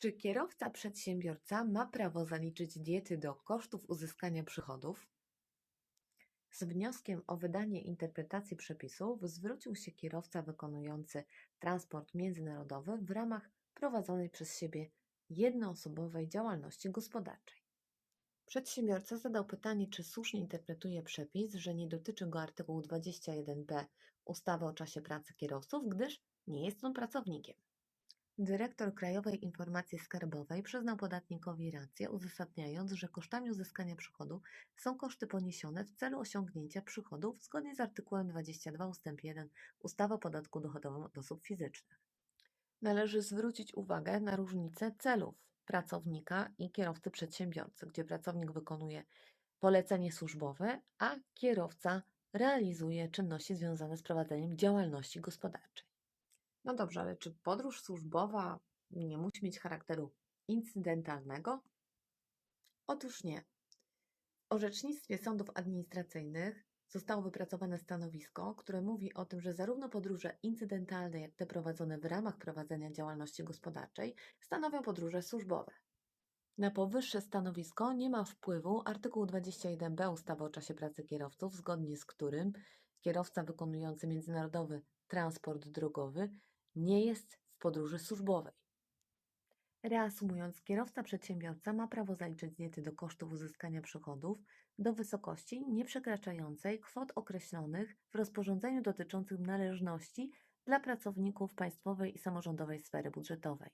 Czy kierowca przedsiębiorca ma prawo zaliczyć diety do kosztów uzyskania przychodów? Z wnioskiem o wydanie interpretacji przepisów zwrócił się kierowca wykonujący transport międzynarodowy w ramach prowadzonej przez siebie jednoosobowej działalności gospodarczej. Przedsiębiorca zadał pytanie, czy słusznie interpretuje przepis, że nie dotyczy go artykuł 21b ustawy o czasie pracy kierowców, gdyż nie jest on pracownikiem. Dyrektor Krajowej Informacji Skarbowej przyznał podatnikowi rację, uzasadniając, że kosztami uzyskania przychodu są koszty poniesione w celu osiągnięcia przychodów zgodnie z artykułem 22 ust. 1 ustawy o podatku dochodowym od osób fizycznych. Należy zwrócić uwagę na różnicę celów pracownika i kierowcy przedsiębiorcy, gdzie pracownik wykonuje polecenie służbowe, a kierowca realizuje czynności związane z prowadzeniem działalności gospodarczej. No dobrze, ale czy podróż służbowa nie musi mieć charakteru incydentalnego? Otóż nie. W orzecznictwie sądów administracyjnych zostało wypracowane stanowisko, które mówi o tym, że zarówno podróże incydentalne, jak te prowadzone w ramach prowadzenia działalności gospodarczej stanowią podróże służbowe. Na powyższe stanowisko nie ma wpływu artykuł 21b ustawy o czasie pracy kierowców, zgodnie z którym kierowca wykonujący międzynarodowy transport drogowy nie jest w podróży służbowej. Reasumując, kierowca przedsiębiorca ma prawo zaliczyć diety do kosztów uzyskania przychodów do wysokości nieprzekraczającej kwot określonych w rozporządzeniu dotyczącym należności dla pracowników państwowej i samorządowej sfery budżetowej.